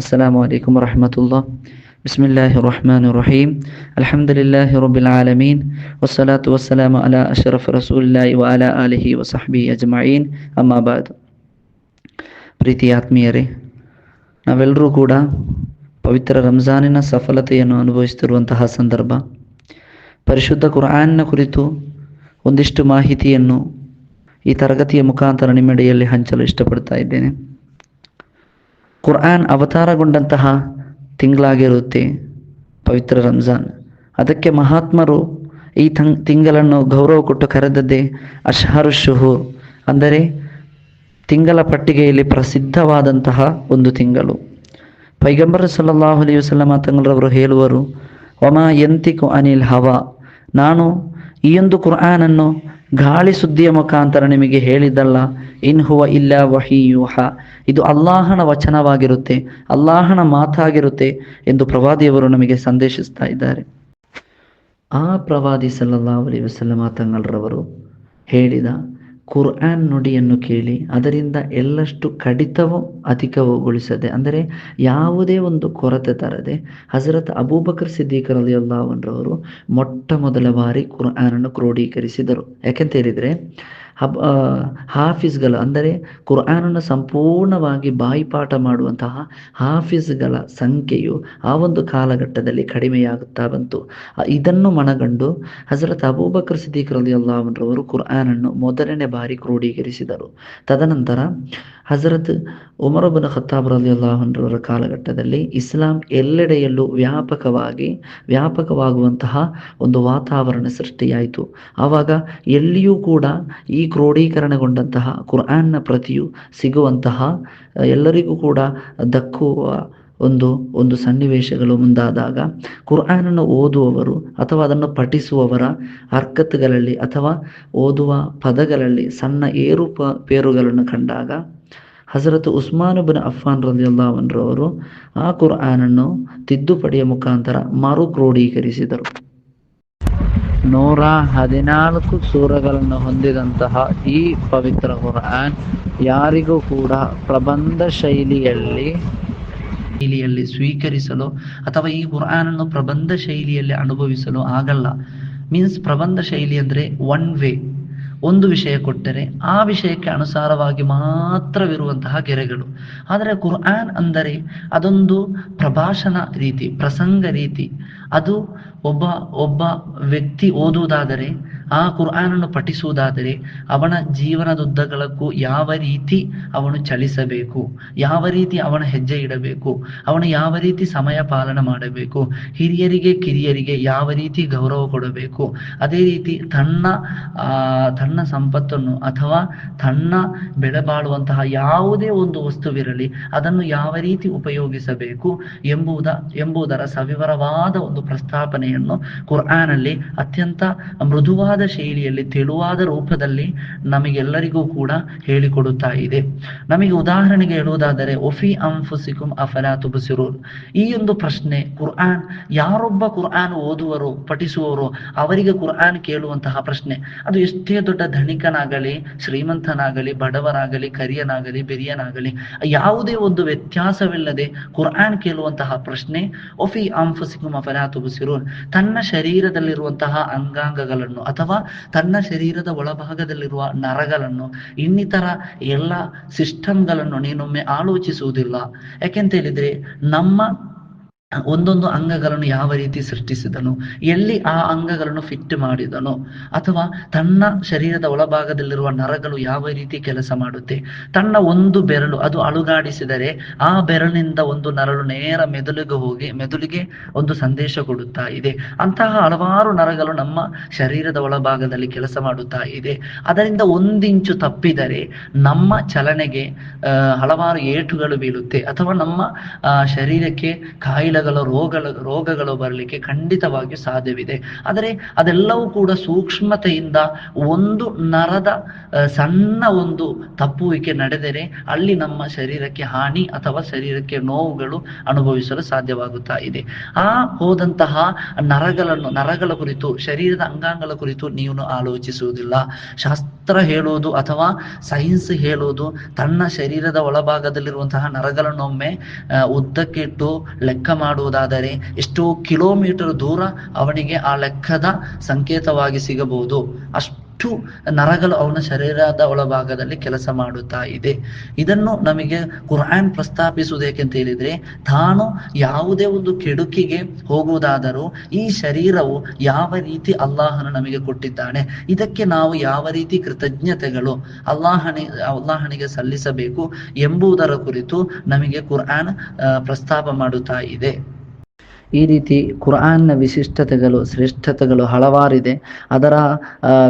السلام عليكم ورحمة الله بسم الله الرحمن الرحيم الحمد لله رب العالمين والصلاة والسلام على أشرف رسول الله وعلى آله وصحبه أجمعين أما بعد ಪ್ರೀತಿ ಆತ್ಮೀಯರೇ ನಾವೆಲ್ಲರೂ ಕೂಡ ಪವಿತ್ರ ರಂಜಾನಿನ ಸಫಲತೆಯನ್ನು ಅನುಭವಿಸುತ್ತಿರುವಂತಹ ಸಂದರ್ಭ ಪರಿಶುದ್ಧ ಕುರ್ಆನ್ನ ಕುರಿತು ಒಂದಿಷ್ಟು ಮಾಹಿತಿಯನ್ನು ಈ ತರಗತಿಯ ಮುಖಾಂತರ ನಿಮ್ಮೆಡೆಯಲ್ಲಿ ಹಂಚಲು ಇಷ್ಟಪಡ್ತಾ ಇದ್ದೇನೆ ಕುರ್ಆನ್ ಅವತಾರಗೊಂಡಂತಹ ತಿಂಗಳಾಗಿರುತ್ತೆ ಪವಿತ್ರ ರಂಜಾನ್. ಅದಕ್ಕೆ ಮಹಾತ್ಮರು ಈ ತಂಗ್ ತಿಂಗಳನ್ನು ಗೌರವ ಕೊಟ್ಟು ಕರೆದದ್ದೇ ಅಶಹರು ಶುಹೂರ್, ಅಂದರೆ ತಿಂಗಳ ಪಟ್ಟಿಗೆಯಲ್ಲಿ ಪ್ರಸಿದ್ಧವಾದಂತಹ ಒಂದು ತಿಂಗಳು. ಪೈಗಂಬರ ಸಲ್ಲಲ್ಲಾಹು ಅಲೈಹಿ ವಸಲ್ಲಮ ತಂಗಳವರು ಹೇಳುವರು ಒಮಾ ಎಂತಿಕು ಅನಿಲ್ ಹವಾ, ನಾನು ಈ ಒಂದು ಕುರ್ಆನನ್ನು ಗಾಳಿ ಸುದ್ದಿಯ ಮುಖಾಂತರ ನಿಮಗೆ ಹೇಳಿದ್ದಲ್ಲ, ಇನ್ ಹುವ ಇಲ್ಲ ವಹಿಯೂಹ ಇದು ಅಲ್ಲಾಹನ ವಚನವಾಗಿರುತ್ತೆ, ಅಲ್ಲಾಹನ ಮಾತಾಗಿರುತ್ತೆ ಎಂದು ಪ್ರವಾದಿಯವರು ನಮಗೆ ಸಂದೇಶಿಸ್ತಾ ಇದ್ದಾರೆ. ಆ ಪ್ರವಾದಿ ಸಲ್ಲಲ್ಲಾಹು ಅಲೈಹಿ ವಸಲ್ಲಮ ತಂಗಳರವರು ಹೇಳಿದ ಕುರ್ಆನ್ ನುಡಿಯನ್ನು ಕೇಳಿ ಅದರಿಂದ ಎಲ್ಲಷ್ಟು ಕಡಿತವೋ ಅಧಿಕವೋಗೊಳಿಸದೆ, ಅಂದರೆ ಯಾವುದೇ ಒಂದು ಕೊರತೆ ತರದೆ ಹಜರತ್ ಅಬೂಬಕರ್ ಸಿದ್ದೀಕರ್ ಅಲಿ ಅಲ್ಲಾವನ್ರವರು ಮೊಟ್ಟ ಮೊದಲ ಬಾರಿ ಕುರ್ಆನನ್ನು ಕ್ರೋಢೀಕರಿಸಿದರು ಯಾಕೆಂತ ಹೇಳಿದರೆ ಹಬ್ ಹಾಫಿಜ್ಗಳು ಅಂದರೆ ಕುರ್ಆನನ್ನು ಸಂಪೂರ್ಣವಾಗಿ ಬಾಯಿಪಾಠ ಮಾಡುವಂತಹ ಹಾಫಿಜ್ಗಳ ಸಂಖ್ಯೆಯು ಆ ಒಂದು ಕಾಲಘಟ್ಟದಲ್ಲಿ ಕಡಿಮೆಯಾಗುತ್ತಾ ಬಂತು. ಇದನ್ನು ಮನಗಂಡು ಹಜರತ್ ಅಬೂಬಕರ್ ಸಿದ್ದೀಕ್ ರಲಿ ಅಲ್ಲಾವನ್ರವರು ಕುರ್ಆನನ್ನು ಮೊದಲನೇ ಬಾರಿ ಕ್ರೋಢೀಕರಿಸಿದರು ತದನಂತರ ಹಜರತ್ ಉಮರಬನ್ ಖತ್ತಾಬ್ ರಲಿ ಅಲ್ಲಾಹನ್ರವರ ಕಾಲಘಟ್ಟದಲ್ಲಿ ಇಸ್ಲಾಂ ಎಲ್ಲೆಡೆಯಲ್ಲೂ ವ್ಯಾಪಕವಾಗಿ, ವ್ಯಾಪಕವಾಗುವಂತಹ ಒಂದು ವಾತಾವರಣ ಸೃಷ್ಟಿಯಾಯಿತು. ಆವಾಗ ಎಲ್ಲಿಯೂ ಕೂಡ ಈ ಕ್ರೋಢೀಕರಣಗೊಂಡಂತಹ ಕುರ್ಆನ್ನ ಪ್ರತಿಯು ಸಿಗುವಂತಹ ಎಲ್ಲರಿಗೂ ಕೂಡ ದಕ್ಕುವ ಒಂದು ಒಂದು ಸನ್ನಿವೇಶಗಳು ಮುಂದಾದಾಗ ಕುರ್ಆನನ್ನು ಓದುವವರು ಅಥವಾ ಅದನ್ನು ಪಠಿಸುವವರ ಹರ್ಕತ್ಗಳಲ್ಲಿ ಅಥವಾ ಓದುವ ಪದಗಳಲ್ಲಿ ಸಣ್ಣ ಏರುಪ ಪೇರುಗಳನ್ನು ಕಂಡಾಗ ಹಜರತ್ ಉಸ್ಮಾನುಬಿನ್ ಅಫ್ಫಾನ್ ರಲಿಯಲ್ಲಾವನ್ರವರು ಆ ಕುರ್ಆನನ್ನು ತಿದ್ದುಪಡಿಯ ಮುಖಾಂತರ ಮರು ಕ್ರೋಢೀಕರಿಸಿದರು ನೂರ ಹದಿನಾಲ್ಕು ಸೂರಗಳನ್ನು ಹೊಂದಿದಂತಹ ಈ ಪವಿತ್ರ ಕುರಾನ್ ಯಾರಿಗೂ ಕೂಡ ಪ್ರಬಂಧ ಶೈಲಿಯಲ್ಲಿ ಶೈಲಿಯಲ್ಲಿ ಸ್ವೀಕರಿಸಲು ಅಥವಾ ಈ ಕುರ್ಆನನ್ನು ಪ್ರಬಂಧ ಶೈಲಿಯಲ್ಲಿ ಅನುಭವಿಸಲು ಆಗಲ್ಲ. ಮೀನ್ಸ್ ಪ್ರಬಂಧ ಶೈಲಿ ಅಂದ್ರೆ ಒನ್ ವೇ ಒಂದು ವಿಷಯ ಕೊಟ್ಟರೆ ಆ ವಿಷಯಕ್ಕೆ ಅನುಸಾರವಾಗಿ ಮಾತ್ರವಿರುವಂತಹ ಗೆರೆಗಳು. ಆದರೆ ಕುರ್ಆನ್ ಅಂದರೆ ಅದೊಂದು ಪ್ರಭಾಷಣ ರೀತಿ, ಪ್ರಸಂಗ ರೀತಿ. ಅದು ಒಬ್ಬ ಒಬ್ಬ ವ್ಯಕ್ತಿ ಓದುವುದಾದರೆ, ಆ ಕುರ್ಆನನ್ನು ಪಠಿಸುವುದಾದರೆ, ಅವನ ಜೀವನದುದ್ದಗಳಕ್ಕೂ ಯಾವ ರೀತಿ ಅವನು ಚಲಿಸಬೇಕು, ಯಾವ ರೀತಿ ಅವನ ಹೆಜ್ಜೆ ಇಡಬೇಕು, ಅವನು ಯಾವ ರೀತಿ ಸಮಯ ಪಾಲನೆ ಮಾಡಬೇಕು, ಹಿರಿಯರಿಗೆ, ಕಿರಿಯರಿಗೆ ಯಾವ ರೀತಿ ಗೌರವ ಕೊಡಬೇಕು, ಅದೇ ರೀತಿ ತನ್ನ ತನ್ನ ಸಂಪತ್ತನ್ನು ಅಥವಾ ತನ್ನ ಬೆಳೆ ಬಾಳುವಂತಹ ಯಾವುದೇ ಒಂದು ವಸ್ತುವಿರಲಿ ಅದನ್ನು ಯಾವ ರೀತಿ ಉಪಯೋಗಿಸಬೇಕು ಎಂಬುದ ಎಂಬುದರ ಸವಿವರವಾದ ಒಂದು ಪ್ರಸ್ತಾಪನೆಯನ್ನು ಕುರ್ಆನಲ್ಲಿ ಅತ್ಯಂತ ಮೃದುವಾದ ಶೈಲಿಯಲ್ಲಿ, ತೆಳುವಾದ ರೂಪದಲ್ಲಿ ನಮಗೆಲ್ಲರಿಗೂ ಕೂಡ ಹೇಳಿಕೊಡುತ್ತಾ ಇದೆ. ನಮಗೆ ಉದಾಹರಣೆಗೆ ಹೇಳುವುದಾದರೆ ಒಫಿ ಅಂಫುಸಿಕುಂ ಅಫಲಾ ತುಬಸಿರು ಈ ಒಂದು ಪ್ರಶ್ನೆ ಕುರ್ಆನ್ ಯಾರೊಬ್ಬ ಕುರ್ಆನ್ ಓದುವರು, ಪಠಿಸುವವರು, ಅವರಿಗೆ ಕುರ್ಆನ್ ಕೇಳುವಂತಹ ಪ್ರಶ್ನೆ. ಅದು ಎಷ್ಟೇ ದೊಡ್ಡ ಧನಿಕನಾಗಲಿ, ಶ್ರೀಮಂತನಾಗಲಿ, ಬಡವನಾಗಲಿ, ಕರಿಯನಾಗಲಿ, ಬೆರಿಯನಾಗಲಿ, ಯಾವುದೇ ಒಂದು ವ್ಯತ್ಯಾಸವಿಲ್ಲದೆ ಕುರ್ಆನ್ ಕೇಳುವಂತಹ ಪ್ರಶ್ನೆ ಒಫಿ ಅಂಫುಸಿಕುಂ ಅಫಲಾ ತುಬಸಿರೂನ್ ತನ್ನ ಶರೀರದಲ್ಲಿರುವಂತಹ ಅಂಗಾಂಗಗಳನ್ನು ಅಥವಾ ತನ್ನ ಶರೀರದ ಒಳಭಾಗದಲ್ಲಿರುವ ನರಗಳನ್ನು, ಇನ್ನಿತರ ಎಲ್ಲ ಸಿಸ್ಟಮ್ಗಳನ್ನು ನೀನೊಮ್ಮೆ ಆಲೋಚಿಸುವುದಿಲ್ಲ. ಯಾಕೆಂತ ಹೇಳಿದ್ರೆ ನಮ್ಮ ಒಂದೊಂದು ಅಂಗಗಳನ್ನು ಯಾವ ರೀತಿ ಸೃಷ್ಟಿಸಿದನು, ಎಲ್ಲಿ ಆ ಅಂಗಗಳನ್ನು ಫಿಟ್ ಮಾಡಿದನು, ಅಥವಾ ತನ್ನ ಶರೀರದ ಒಳಭಾಗದಲ್ಲಿರುವ ನರಗಳು ಯಾವ ರೀತಿ ಕೆಲಸ ಮಾಡುತ್ತೆ. ತನ್ನ ಒಂದು ಬೆರಳು ಅದು ಅಲುಗಾಡಿಸಿದರೆ ಆ ಬೆರಳಿನಿಂದ ಒಂದು ನರಳು ನೇರ ಮೆದುಳಿಗೆ ಹೋಗಿ, ಮೆದುಳಿಗೆ ಒಂದು ಸಂದೇಶ ಕೊಡುತ್ತಾ ಇದೆ. ಅಂತಹ ಹಲವಾರು ನರಗಳು ನಮ್ಮ ಶರೀರದ ಒಳಭಾಗದಲ್ಲಿ ಕೆಲಸ ಮಾಡುತ್ತಾ ಇದೆ. ಅದರಿಂದ ಒಂದಿಂಚು ತಪ್ಪಿದರೆ ನಮ್ಮ ಚಲನೆಗೆ ಹಲವಾರು ಏಟುಗಳು ಬೀಳುತ್ತೆ. ಅಥವಾ ನಮ್ಮ ಶರೀರಕ್ಕೆ ಕಾಯಿಲೆ ರೋಗಗಳು ರೋಗಗಳು ಬರಲಿಕ್ಕೆ ಖಂಡಿತವಾಗಿ ಸಾಧ್ಯವಿದೆ. ಆದರೆ ಅದೆಲ್ಲವೂ ಕೂಡ ಸೂಕ್ಷ್ಮತೆಯಿಂದ ಒಂದು ನರದ ಸಣ್ಣ ಒಂದು ತಪ್ಪುವಿಕೆ ನಡೆದರೆ ಅಲ್ಲಿ ನಮ್ಮ ಶರೀರಕ್ಕೆ ಹಾನಿ ಅಥವಾ ಶರೀರಕ್ಕೆ ನೋವುಗಳು ಅನುಭವಿಸಲು ಸಾಧ್ಯವಾಗುತ್ತಾ ಇದೆ. ಆ ಹೋದಂತಹ ನರಗಳನ್ನು ನರಗಳ ಕುರಿತು ಶರೀರದ ಅಂಗಾಂಗಗಳ ಕುರಿತು ನೀವು ಆಲೋಚಿಸುವುದಿಲ್ಲ. ಶಾಸ್ತ್ರ ಹೇಳುವುದು ಅಥವಾ ಸೈನ್ಸ್ ಹೇಳುವುದು ತನ್ನ ಶರೀರದ ಒಳಭಾಗದಲ್ಲಿರುವಂತಹ ನರಗಳನ್ನೊಮ್ಮೆ ಆ, ಲೆಕ್ಕ ಮಾಡಿ ಮಾಡುವುದಾದರೆ ಎಷ್ಟೋ ಕಿಲೋಮೀಟರ್ ದೂರ ಅವನಿಗೆ ಆ ಲೆಕ್ಕದ ಸಂಕೇತವಾಗಿ ಸಿಗಬಹುದು. ಅಷ್ಟು ನರಗಳು ಅವನ ಶರೀರದ ಒಳಭಾಗದಲ್ಲಿ ಕೆಲಸ ಮಾಡುತ್ತಾ ಇದೆ. ಇದನ್ನು ನಮಗೆ ಕುರ್ಆನ್ ಪ್ರಸ್ತಾಪಿಸುವುದೇಕೆಂತ ಹೇಳಿದ್ರೆ, ತಾನು ಯಾವುದೇ ಒಂದು ಕೆಡುಕಿಗೆ ಹೋಗುವುದಾದರೂ ಈ ಶರೀರವು ಯಾವ ರೀತಿ ಅಲ್ಲಾಹನು ನಮಗೆ ಕೊಟ್ಟಿದ್ದಾನೆ, ಇದಕ್ಕೆ ನಾವು ಯಾವ ರೀತಿ ಕೃತಜ್ಞತೆಗಳು ಅಲ್ಲಾಹನಿ, ಅಲ್ಲಾಹನಿಗೆ ಸಲ್ಲಿಸಬೇಕು ಎಂಬುದರ ಕುರಿತು ನಮಗೆ ಕುರಾನ್ ಪ್ರಸ್ತಾಪ ಮಾಡುತ್ತಾ ಇದೆ. ಈ ರೀತಿ ಕುರ್ಆನ್ನ ವಿಶಿಷ್ಟತೆಗಳು, ಶ್ರೇಷ್ಠತೆಗಳು ಹಲವಾರಿದೆ ಅದರ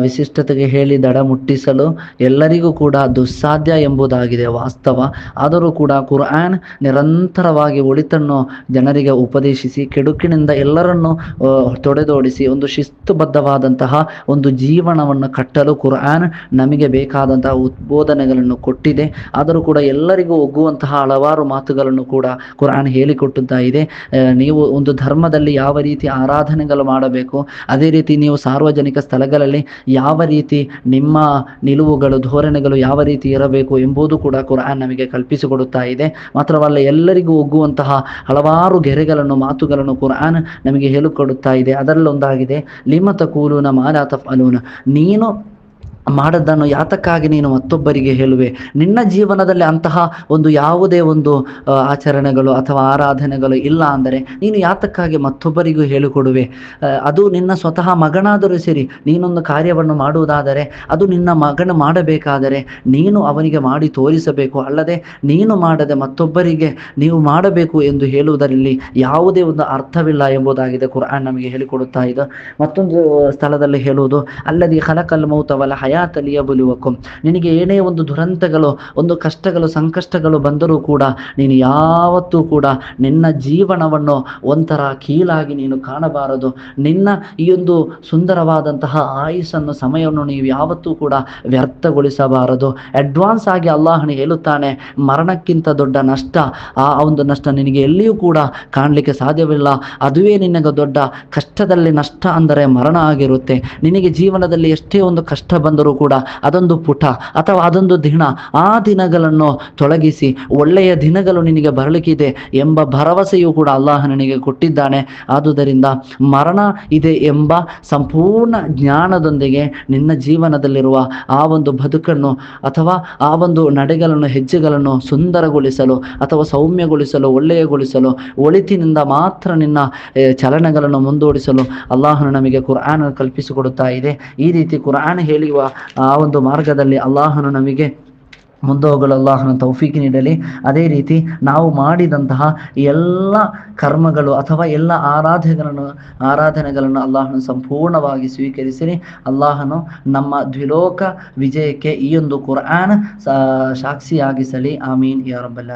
ವಿಶಿಷ್ಟತೆಗೆ ಹೇಳಿ ದಡ ಮುಟ್ಟಿಸಲು ಎಲ್ಲರಿಗೂ ಕೂಡ ದುಸ್ಸಾಧ್ಯ ಎಂಬುದಾಗಿದೆ ವಾಸ್ತವ. ಆದರೂ ಕೂಡ ಕುರಾನ್ ನಿರಂತರವಾಗಿ ಒಳಿತನ್ನು ಜನರಿಗೆ ಉಪದೇಶಿಸಿ, ಕೆಡುಕಿನಿಂದ ಎಲ್ಲರನ್ನು ತೊಡೆದೋಡಿಸಿ, ಒಂದು ಶಿಸ್ತುಬದ್ಧವಾದಂತಹ ಒಂದು ಜೀವನವನ್ನು ಕಟ್ಟಲು ಕುರಾನ್ ನಮಗೆ ಬೇಕಾದಂತಹ ಉದ್ಬೋಧನೆಗಳನ್ನು ಕೊಟ್ಟಿದೆ. ಆದರೂ ಕೂಡ ಎಲ್ಲರಿಗೂ ಒಗ್ಗುವಂತಹ ಹಲವಾರು ಮಾತುಗಳನ್ನು ಕೂಡ ಕುರಾನ್ ಹೇಳಿಕೊಟ್ಟುತ್ತಾ ಇದೆ ನೀವು ಒಂದು ಧರ್ಮದಲ್ಲಿ ಯಾವ ರೀತಿ ಆರಾಧನೆಗಳು ಮಾಡಬೇಕು, ಅದೇ ರೀತಿ ನೀವು ಸಾರ್ವಜನಿಕ ಸ್ಥಳಗಳಲ್ಲಿ ಯಾವ ರೀತಿ ನಿಮ್ಮ ನಿಲುವುಗಳು, ಧೋರಣೆಗಳು ಯಾವ ರೀತಿ ಇರಬೇಕು ಎಂಬುದು ಕೂಡ ಕುರಾನ್ ನಮಗೆ ಕಲ್ಪಿಸಿಕೊಡುತ್ತಾ ಇದೆ. ಮಾತ್ರವಲ್ಲ, ಎಲ್ಲರಿಗೂ ಒಗ್ಗುವಂತಹ ಹಲವಾರು ಗೆರೆಗಳನ್ನು, ಮಾತುಗಳನ್ನು ಕುರಾನ್ ನಮಗೆ ಹೇಳಿಕೊಡುತ್ತಾ ಇದೆ. ಅದರಲ್ಲೊಂದಾಗಿದೆ ಲಿಮತ ಕೂಲೂನ ಮಾರಾತ ಫಲೂನ ನೀನು ಮಾಡದ್ದನ್ನು ಯಾತಕ್ಕಾಗಿ ನೀನು ಮತ್ತೊಬ್ಬರಿಗೆ ಹೇಳುವೆ? ನಿನ್ನ ಜೀವನದಲ್ಲಿ ಅಂತಹ ಒಂದು ಯಾವುದೇ ಒಂದು ಆಚರಣೆಗಳು ಅಥವಾ ಆರಾಧನೆಗಳು ಇಲ್ಲ ಅಂದರೆ ನೀನು ಯಾತಕ್ಕಾಗಿ ಮತ್ತೊಬ್ಬರಿಗೂ ಹೇಳಿಕೊಡುವೆ? ಅದು ನಿನ್ನ ಸ್ವತಃ ಮಗನಾದರೂ ಸರಿ ನೀನೊಂದು ಕಾರ್ಯವನ್ನು ಮಾಡುವುದಾದರೆ, ಅದು ನಿನ್ನ ಮಗನ ಮಾಡಬೇಕಾದರೆ ನೀನು ಅವನಿಗೆ ಮಾಡಿ ತೋರಿಸಬೇಕು. ಅಲ್ಲದೆ ನೀನು ಮಾಡದೆ ಮತ್ತೊಬ್ಬರಿಗೆ ನೀವು ಮಾಡಬೇಕು ಎಂದು ಹೇಳುವುದರಲ್ಲಿ ಯಾವುದೇ ಒಂದು ಅರ್ಥವಿಲ್ಲ ಎಂಬುದಾಗಿದೆ. ಕುರಾನ್ ನಮಗೆ ಹೇಳಿಕೊಡುತ್ತಾ ಇದೆ. ಮತ್ತೊಂದು ಸ್ಥಳದಲ್ಲಿ ಹೇಳುವುದು, ಅಲ್ಲದೆ ಖಲಕಲ್ ಮೌತವಲ ಹಯಾತ ಲಿಯಬುಲುವಕುಂ ನಿನಗೆ ಏನೇ ಒಂದು ದುರಂತಗಳು, ಒಂದು ಕಷ್ಟಗಳು, ಸಂಕಷ್ಟಗಳು ಬಂದರೂ ಕೂಡ ನೀನು ಯಾವತ್ತೂ ಕೂಡ ನಿನ್ನ ಜೀವನವನ್ನು ಒಂಥರ ಕೀಳಾಗಿ ನೀನು ಕಾಣಬಾರದು. ನಿನ್ನ ಈ ಒಂದು ಸುಂದರವಾದಂತಹ ಆಯುಸ್ಸನ್ನು, ಸಮಯವನ್ನು ನೀವು ಯಾವತ್ತೂ ಕೂಡ ವ್ಯರ್ಥಗೊಳಿಸಬಾರದು. ಅಡ್ವಾನ್ಸ್ ಆಗಿ ಅಲ್ಲಾಹನು ಹೇಳುತ್ತಾನೆ, ಮರಣಕ್ಕಿಂತ ದೊಡ್ಡ ನಷ್ಟ, ಆ ಒಂದು ನಷ್ಟ ನಿನಗೆ ಎಲ್ಲಿಯೂ ಕೂಡ ಕಾಣಲಿಕ್ಕೆ ಸಾಧ್ಯವಿಲ್ಲ. ಅದುವೇ ನಿನಗೆ ದೊಡ್ಡ ಕಷ್ಟದಲ್ಲಿ ನಷ್ಟ ಅಂದರೆ ಮರಣ ಆಗಿರುತ್ತೆ. ನಿನಗೆ ಜೀವನದಲ್ಲಿ ಎಷ್ಟೇ ಒಂದು ಕಷ್ಟ ಬಂದರೂ ಕೂಡ ಅದೊಂದು ಪುಟ ಅಥವಾ ಅದೊಂದು ದಿನ ಆ ದಿನಗಳನ್ನು ತೊಲಗಿಸಿ ಒಳ್ಳೆಯ ದಿನಗಳು ನಿನಗೆ ಬರಲಿಕ್ಕಿದೆ ಎಂಬ ಭರವಸೆಯೂ ಕೂಡ ಅಲ್ಲಾಹ ನಿನಗೆ ಕೊಟ್ಟಿದ್ದಾನೆ. ಆದುದರಿಂದ ಮರಣ ಇದೆ ಎಂಬ ಸಂಪೂರ್ಣ ಜ್ಞಾನದೊಂದಿಗೆ ನಿನ್ನ ಜೀವನದಲ್ಲಿರುವ ಆ ಒಂದು ಬದುಕನ್ನು ಅಥವಾ ಆ ಒಂದು ನಡೆಗಳನ್ನು, ಹೆಜ್ಜೆಗಳನ್ನು ಸುಂದರಗೊಳಿಸಲು ಅಥವಾ ಸೌಮ್ಯಗೊಳಿಸಲು, ಒಳ್ಳೆಯಗೊಳಿಸಲು, ಒಳಿತಿನಿಂದ ಮಾತ್ರ ನಿನ್ನ ಚಲನಗಳನ್ನು ಮುಂದೂಡಿಸಲು ಅಲ್ಲಾಹನು ನಮಗೆ ಕುರಾನ್ ಕಲ್ಪಿಸಿಕೊಡುತ್ತಾ ಇದೆ. ಈ ರೀತಿ ಕುರಾನ್ ಹೇಳುವ ಆ ಒಂದು ಮಾರ್ಗದಲ್ಲಿ ಅಲ್ಲಾಹನು ನಮಗೆ ಮುಂದೋಗಲು ಅಲ್ಲಾಹನ ತೌಫೀಕಿ ನೀಡಲಿ. ಅದೇ ರೀತಿ ನಾವು ಮಾಡಿದಂತಹ ಎಲ್ಲ ಕರ್ಮಗಳು ಅಥವಾ ಎಲ್ಲ ಆರಾಧನೆಗಳನ್ನು ಆರಾಧನೆಗಳನ್ನು ಅಲ್ಲಾಹನು ಸಂಪೂರ್ಣವಾಗಿ ಸ್ವೀಕರಿಸಿರಿ. ಅಲ್ಲಾಹನು ನಮ್ಮ ದ್ವಿಲೋಕ ವಿಜಯಕ್ಕೆ ಈ ಒಂದು ಕುರ್ಆನ್ ಸಾಕ್ಷಿಯಾಗಿಸಲಿ. ಆಮೀನ್ ಯಾ ರಬ್ಬಲ್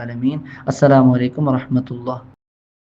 ಅಸ್ಸಲಾಮು ಅಲೈಕುಮ್ ವರಹಮತುಲ್ಲಾಹ್.